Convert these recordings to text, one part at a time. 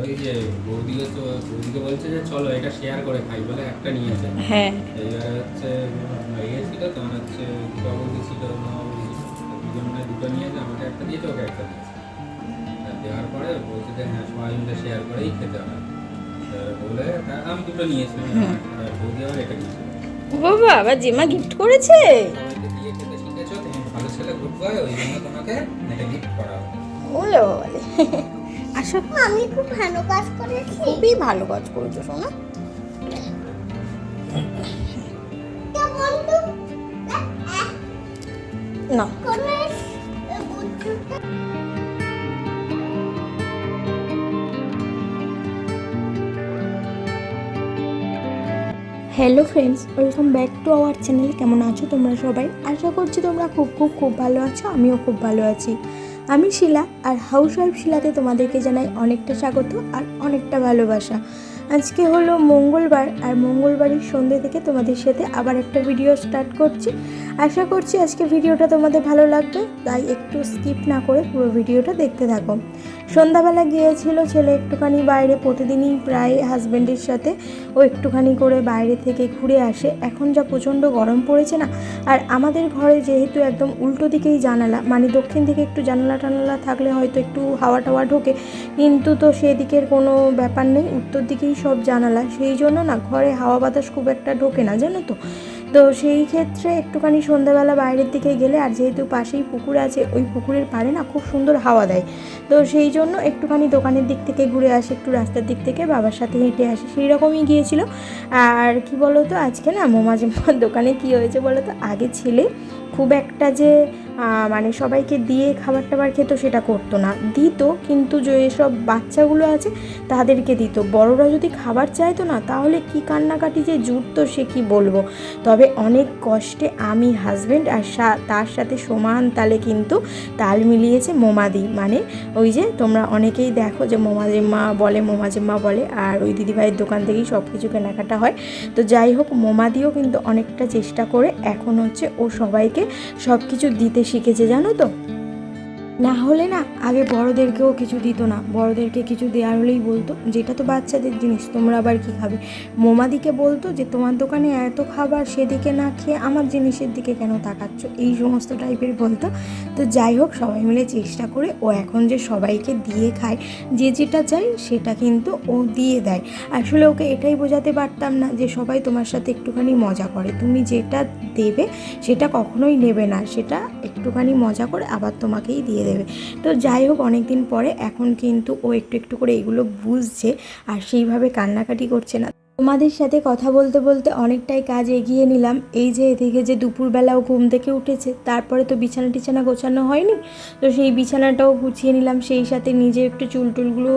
ওই যে বৌদিকে তো বৌদিকে বলছে যে চলো এটা শেয়ার করে খাই বলে একটা নিয়েছে। হ্যাঁ। এইবারে হচ্ছে ইয়ে ছিল তখন হচ্ছে বৌদি ছিল দুজন দুটো নিয়েছে আমাকে একটা দিয়েছে ওকে একটা দিয়েছে। দেওয়ার পরে বলছে যে হ্যাঁ সবাই মিলে শেয়ার করেই খেতে হয় এবারে বলে আমি দুটো নিয়েছিলাম বৌদি আবার এটা নিয়েছিল বাবা আবার জেমা গিফট করেছে? ভালো ছেলে খুব হয় ওই জন্য তোমাকে এটা গিফট করা হবে। ওলে বাবালে আশা আমি খুব ভালো কাজ করেছি। খুবই ভালো কাজ করেছ শোনা। না। Hello friends welcome back to our channel কেমন আছো তোমরা সবাই? আশা করছি তোমরা খুব খুব খুব ভালো আছো। আমিও খুব ভালো আছি। আমি শিলা, আর হাউস ওয়াইফ শিলাতে তোমাদেরকে জানাই অনেকটা স্বাগত আর অনেকটা ভালোবাসা। আজকে হলো মঙ্গলবার, আর মঙ্গলবারের সন্ধ্যে থেকে তোমাদের সাথে আবার একটা ভিডিও স্টার্ট করছি। আশা করছি আজকে ভিডিওটা তোমাদের ভালো লাগবে, তাই একটু স্কিপ না করে পুরো ভিডিওটা দেখতে থাকো। সন্ধ্যাবেলা গিয়েছিল ছেলে একটুখানি বাইরে, প্রতিদিনই প্রায় হাজব্যান্ডের সাথে। ও একটুখানি করে বাইরে থেকে ঘুরে আসে। এখন যা প্রচণ্ড গরম পড়েছে না? আর আমাদের ঘরে যেহেতু একদম উল্টো দিকেই জানালা মানে দক্ষিণ দিকে একটু জানালা টানালা থাকলে হয়তো একটু হাওয়া টাওয়া ঢোকে, কিন্তু তো সেদিকের কোনো ব্যাপার নেই, উত্তর দিকেই সব জানালা। সেই জন্য না ঘরে হাওয়া বাতাস খুব একটা ঢোকে না, জানো তো? তো সেই ক্ষেত্রে একটুখানি সন্ধ্যাবেলা বাইরের দিকে গেলে আর যেহেতু পাশেই পুকুর আছে, ওই পুকুরের পাড়ে না খুব সুন্দর হাওয়া দেয়। তো সেই জন্য একটুখানি দোকানের দিক থেকে ঘুরে আসে, একটু রাস্তার দিক থেকে বাবার সাথে হেঁটে আসে সেই রকমই গিয়েছিল। আর কি বলো তো আজকে না মোমাজিমার দোকানে কি হয়েছে বলো তো আগে ছেলে খুব একটা যে মানে সবাইকে দিয়ে খাবার টাবার খেত, সেটা করতো না। দিত, কিন্তু যে সব বাচ্চাগুলো আছে, তাদেরকে দিত। বড়রা যদি খাবার চাইতো না, তাহলে কি কান্নাকাটি যে জুটতো, সে কি বলব? তবে অনেক কষ্টে আমি হাজব্যান্ড আর তার সাথে সমান তালে কিন্তু তাল মিলিয়েছে মোমাদি। মানে ওই যে তোমরা অনেকেই দেখো যে মোমাজের মা বলে মোমাজের মা বলে, আর ওই দিদিভাইয়ের দোকান থেকেই সব কিছু কেনাকাটা হয়। তো যাই হোক, মোমাদিও কিন্তু অনেকটা চেষ্টা করে, এখন হচ্ছে ও সবাইকে সব কিছু দিতে শিখেছে জানো তো? না হলে না, আগে বড়দেরকেও কিছু দিত না। বড়দেরকে কিছু দেওয়ার হলেই বলতো, যেটা তো বাচ্চাদের জিনিস, তোমরা আবার কি খাবে? মোমাদিকে বলতো যে, তোমার দোকানে এত খাবার, সেদিকে না খেয়ে আমার জিনিসের দিকে কেন তাকাচ্ছ? এই সমস্ত টাইপের বলতো। তো যাই হোক, সবাই মিলে চেষ্টা করে, ও এখন যে সবাইকে দিয়ে খায়, যে যেটা চাই সেটা কিন্তু ও দিয়ে দেয়। আসলে ওকে এটাই বোঝাতে পারতাম না যে, সবাই তোমার সাথে একটুখানি মজা করে। তুমি যেটা দেবে, সেটা কখনোই নেবে না। সেটা একটুখানি মজা করে আবার তোমাকেই দিয়ে দেবে। তো যাই হোক অনেক দিন পরে এখন কিন্তু ও একটু একটু করে এগুলো বুঝছে আর সেইভাবে কান্নাকাটি করছে না। তোমাদের সাথে কথা বলতে বলতে অনেকটাই কাজ এগিয়ে নিলাম। এই যে এদিকে যে দুপুরবেলাও ঘুম থেকে উঠেছে, তারপরে তো বিছানা টিছানা গোছানো হয়নি। তো সেই বিছানাটাও গুছিয়ে নিলাম, সেই সাথে নিজে একটু চুল টুলগুলো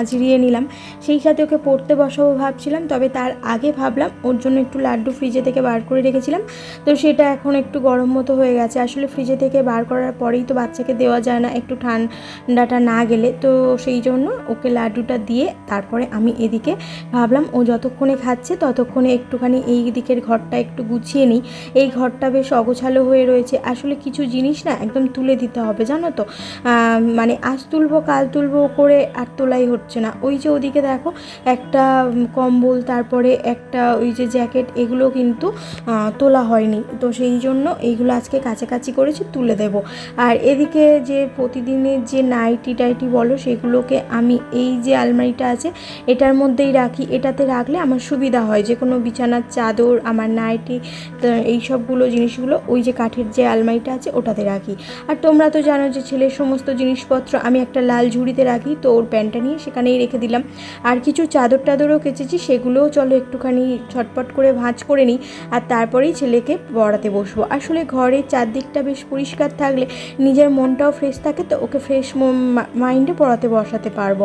আজরিয়ে নিলাম। সেই সাথে ওকে পড়তে বসাবো ভাবছিলাম, তবে তার আগে ভাবলাম ওর জন্য একটু লাড্ডু ফ্রিজে থেকে বার করে রেখেছিলাম। তো সেটা এখন একটু গরম মতো হয়ে গেছে। আসলে ফ্রিজে থেকে বার করার পরেই তো বাচ্চাকে দেওয়া যায় না একটু ঠান্ডাটা না গেলে। তো সেই জন্য ওকে লাড্ডুটা দিয়ে তারপরে আমি এদিকে ভাবলাম ও যতক্ষণে খাচ্ছে ততক্ষণে একটুখানি এই দিকের ঘরটা একটু গুছিয়ে নিই। এই ঘরটা বেশ অগোছালো হয়ে রয়েছে। আসলে কিছু জিনিস না একদম তুলে দিতে হবে, জানো তো? মানে আজ তুলবো, কাল তুলবো করে আর তোলাই হচ্ছে না। ওই যে ওদিকে দেখো, একটা কম্বল, তারপরে একটা ওই যে জ্যাকেট, এগুলো কিন্তু তোলা হয়নি। তো সেই জন্য এইগুলো আজকে কাছাকাছি করেছি, তুলে দেব। আর এদিকে যে প্রতিদিনের যে নাইটি টাইটি বলো, সেগুলোকে আমি এই যে আলমারিটা আছে, এটার মধ্যেই রাখি। এটাতে রাখলে আমার সুবিধা হয়, যে কোনো বিছানার চাদর, আমার নাইটি এই সবগুলো জিনিসগুলো ওই যে কাঠের যে আলমারিটা আছে ওটাতে রাখি। আর তোমরা তো জানো যে ছেলের সমস্ত জিনিসপত্র আমি একটা লাল ঝুড়িতে রাখি, তো ওর প্যান্টটা নিয়ে সেখানেই রেখে দিলাম। আর কিছু চাদর টাদরও কেচেছি, সেগুলোও চলো একটুখানি ছটপট করে ভাঁজ করে নিই, আর তারপরেই ছেলেকে পড়াতে বসবো। আসলে ঘরের চারদিকটা বেশ পরিষ্কার থাকলে নিজের মনটাও ফ্রেশ থাকে, তো ওকে ফ্রেশ মাইন্ডে পড়াতে বসাতে পারব।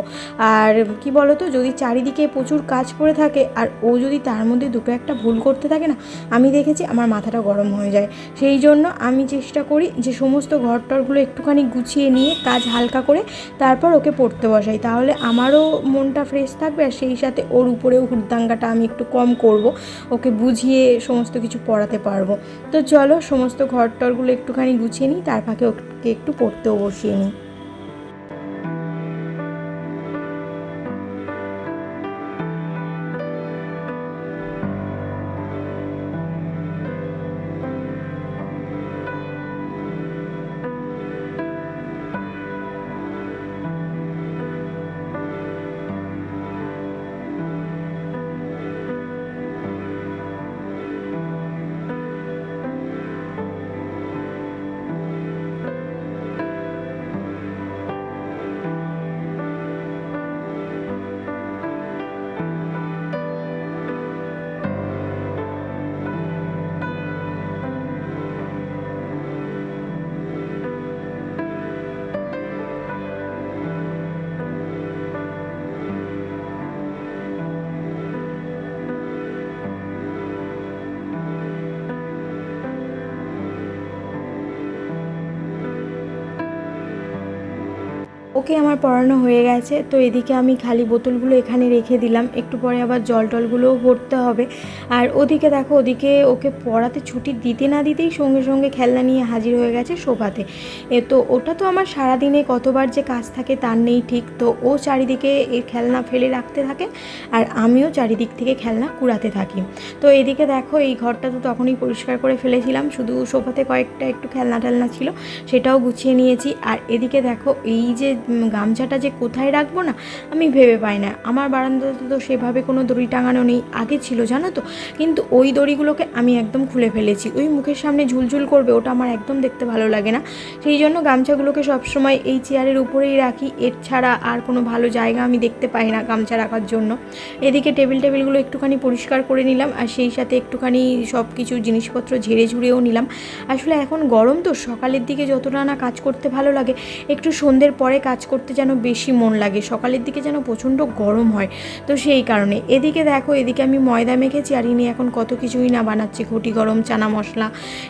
আর কি বলো তো যদি চারিদিকে প্রচুর কাজ পড়ে থাকে আর ও যদি তার মধ্যে দুটো একটা ভুল করতে থাকে না, আমি দেখেছি আমার মাথাটা গরম হয়ে যায়। সেই জন্য আমি চেষ্টা করি যে সমস্ত ঘরটরগুলো একটুখানি গুছিয়ে নিয়ে কাজ হালকা করে তারপর ওকে পড়তে বসাই। তাহলে আমারও মনটা ফ্রেশ থাকবে আর সেই সাথে ওর উপরেও হুড়দাঙ্গাটা আমি একটু কম করব। ওকে বুঝিয়ে সমস্ত কিছু পড়াতে পারব। তো চলো সমস্ত ঘরটরগুলো একটুখানি গুছিয়ে নিই, তার ফাঁকে ওকে একটু পড়তেও বসিয়ে নিই। ওকে আমার পড়ানো হয়ে গেছে। তো এদিকে আমি খালি বোতলগুলো এখানে রেখে দিলাম। একটু পরে আবার জল টলগুলোও ভরতে হবে। আর ওদিকে দেখো, ওদিকে ওকে পড়াতে ছুটি দিতে না দিতেই সঙ্গে সঙ্গে খেলনা নিয়ে হাজির হয়ে গেছে সোফাতে এ তো ওটা তো আমার সারাদিনে কতবার যে কাজ থাকে তার নেই ঠিক। তো ও চারিদিকে এই খেলনা ফেলে রাখতে থাকে আর আমিও চারিদিক থেকে খেলনা কুড়াতে থাকি। তো এদিকে দেখো, এই ঘরটা তো তখনই পরিষ্কার করে ফেলেছিলাম। শুধু সোফাতে কয়েকটা একটু খেলনা টেলনা ছিল, সেটাও গুছিয়ে নিয়েছি। আর এদিকে দেখো, এই যে গামছাটা যে কোথায় রাখব না, আমি ভেবে পাই না। আমার বারান্দাতে তো সেভাবে কোনো দড়ি টাঙানো নেই, আগে ছিল, জানো তো? কিন্তু ওই দড়িগুলোকে আমি একদম খুলে ফেলেছি। ওই মুখের সামনে ঝুলঝুল করবে, ওটা আমার একদম দেখতে ভালো লাগে না। সেই জন্য গামছাগুলোকে সবসময় এই চেয়ারের উপরেই রাখি। এর ছাড়া আর কোনো ভালো জায়গা আমি দেখতে পাই না গামছা রাখার জন্য। এদিকে টেবিল টেবিলগুলো একটুখানি পরিষ্কার করে নিলাম, আর সেই সাথে একটুখানি সব কিছু জিনিসপত্র ঝেড়ে ঝুড়েও নিলাম। আসলে এখন গরম তো, সকালের দিকে যতটা না কাজ করতে ভালো লাগে, একটু সন্ধ্যের পরে কাজ করতে যেন বেশি মন লাগে, সকালের দিকে যেন প্রচণ্ড গরম হয়। তো সেই কারণে। এদিকে দেখো, এদিকে আমি ময়দা মেখেছি, আর ইনি এখন কত কিছুই না বানাচ্ছি, ঘটি গরম, চানা মশলা,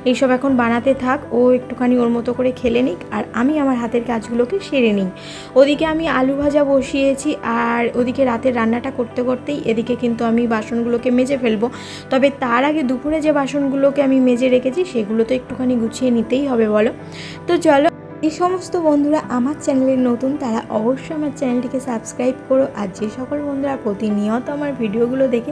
এইসব এখন বানাতে থাক। ও একটুখানি ওর মতো করে খেলে নিক, আর আমি আমার হাতের কাজগুলোকে সেরে নিই। ওদিকে আমি আলু ভাজা বসিয়েছি, আর ওদিকে রাতের রান্নাটা করতে করতেই এদিকে কিন্তু আমি বাসনগুলোকে মেজে ফেলব। তবে তার আগে দুপুরে যে বাসনগুলোকে আমি মেজে রেখেছি, সেগুলো তো একটুখানি গুছিয়ে নিতেই হবে, বলো। তো চলো এই সমস্ত বন্ধুরা আমার চ্যানেলে নতুন, তারা অবশ্যই আমার চ্যানেলটিকে সাবস্ক্রাইব করো। আর যে সকল বন্ধুরা প্রতিনিয়ত আমার ভিডিওগুলো দেখে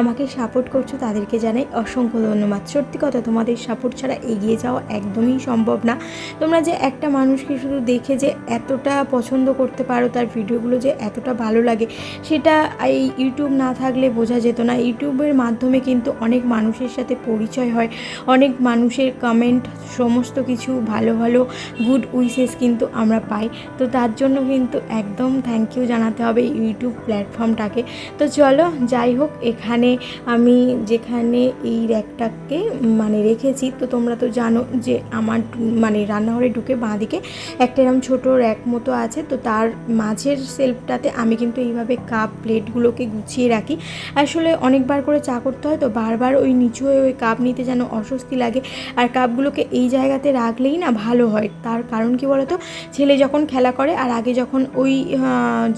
আমাকে সাপোর্ট করছ, তাদেরকে জানাই অসংখ্য ধন্যবাদ। সত্যি কথা, তোমাদের সাপোর্ট ছাড়া এগিয়ে যাওয়া একদমই সম্ভব না। তোমরা যে একটা মানুষকে শুধু দেখে যে এতটা পছন্দ করতে পারো, তার ভিডিওগুলো যে এতটা ভালো লাগে, সেটা এই ইউটিউব না থাকলে বোঝা যেত না। ইউটিউবের মাধ্যমে কিন্তু অনেক মানুষের সাথে পরিচয় হয়, অনেক মানুষের কমেন্ট সমস্ত কিছু ভালো ভালো গুড উইসেস কিন্তু আমরা পাই। তো তার জন্য কিন্তু একদম থ্যাংক ইউ জানাতে হবে ইউটিউব প্ল্যাটফর্মটাকে। তো চলো, যাই হোক, এখানে আমি যেখানে এই র্যাকটাকে মানে রেখেছি, তো তোমরা তো জানো যে আমার মানে রান্নাঘরে ঢুকে বাঁদিকে একটা এরকম ছোটো র্যাক মতো আছে। তো তার মাঝের সেলফটাতে আমি কিন্তু এইভাবে কাপ প্লেটগুলোকে গুছিয়ে রাখি। আসলে অনেকবার করে চা করতে হয়, তো বারবার ওই নিচু হয়ে ওই কাপ নিতে যেন অস্বস্তি লাগে। আর কাপগুলোকে এই জায়গাতে রাখলেই না ভালো হয়, তার কারণ কি বলতো? ছেলে যখন খেলা করে আর আগে যখন ওই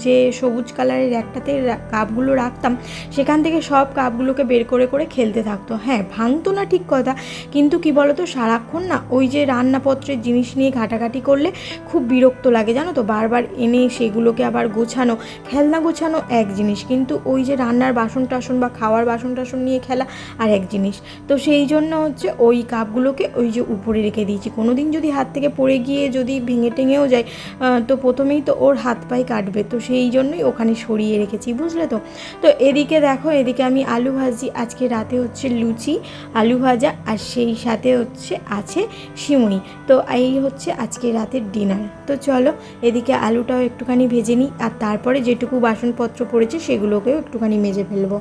যে সবুজ কালারের একটাতে কাপগুলো রাখতাম, সেখান থেকে সব কাপগুলোকে বের করে করে খেলতে থাকতো। হ্যাঁ ভাঙতো না ঠিক কথা, কিন্তু কি বলতো, সারাক্ষণ না ওই যে রান্নাপত্রের জিনিস নিয়ে ঘাটাঘাটি করলে খুব বিরক্ত লাগে, জানো তো? বারবার এনে সেগুলোকে আবার গোছানো, খেলনা গোছানো এক জিনিস, কিন্তু ওই যে রান্নার বাসন টাসন বা খাওয়ার বাসন টাসন নিয়ে খেলা আর এক জিনিস। তো সেই জন্য হচ্ছে ওই কাপগুলোকে ওই যে উপরে রেখে দিয়েছি। কোনো দিন যদি হাত থেকে পড়ে গিয়ে যদি ভেঙে টেঙেও যায় তো প্রথমেই তো ওর হাত পায়ে কাটবে। তো সেই জন্যই ওখানে সরিয়ে রেখেছি, বুঝলে তো? তো এদিকে দেখো, এদিকে আমি আলু ভাজি, আজকে রাতে হচ্ছে লুচি, আলু ভাজা, আর সেই সাথে হচ্ছে আছে সিমুই তো এই হচ্ছে আজকে রাতের ডিনার। তো চলো, এদিকে আলুটাও একটুখানি ভেজে নিই, আর তারপরে যেটুকু বাসনপত্র পড়েছে সেগুলোকেও একটুখানি মেজে ফেলব।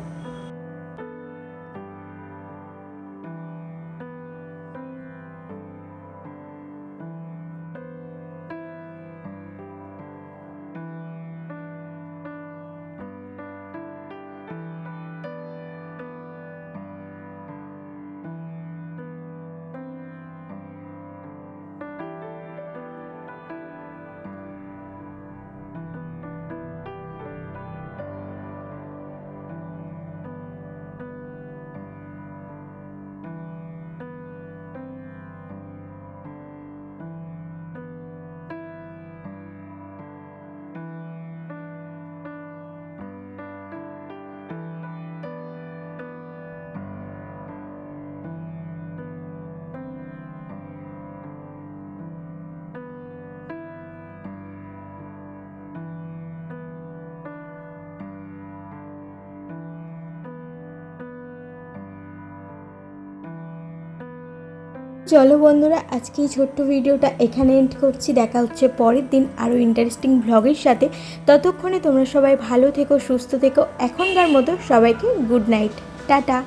চলো বন্ধুরা, আজকে এই ছোট্ট ভিডিওটা এখানে এন্ড করছি। দেখা হচ্ছে পরের দিন আরও ইন্টারেস্টিং ভ্লগের সাথে। ততক্ষণে তোমরা সবাই ভালো থেকো, সুস্থ থেকো। এখনকার মতো সবাইকে গুড নাইট টাটা।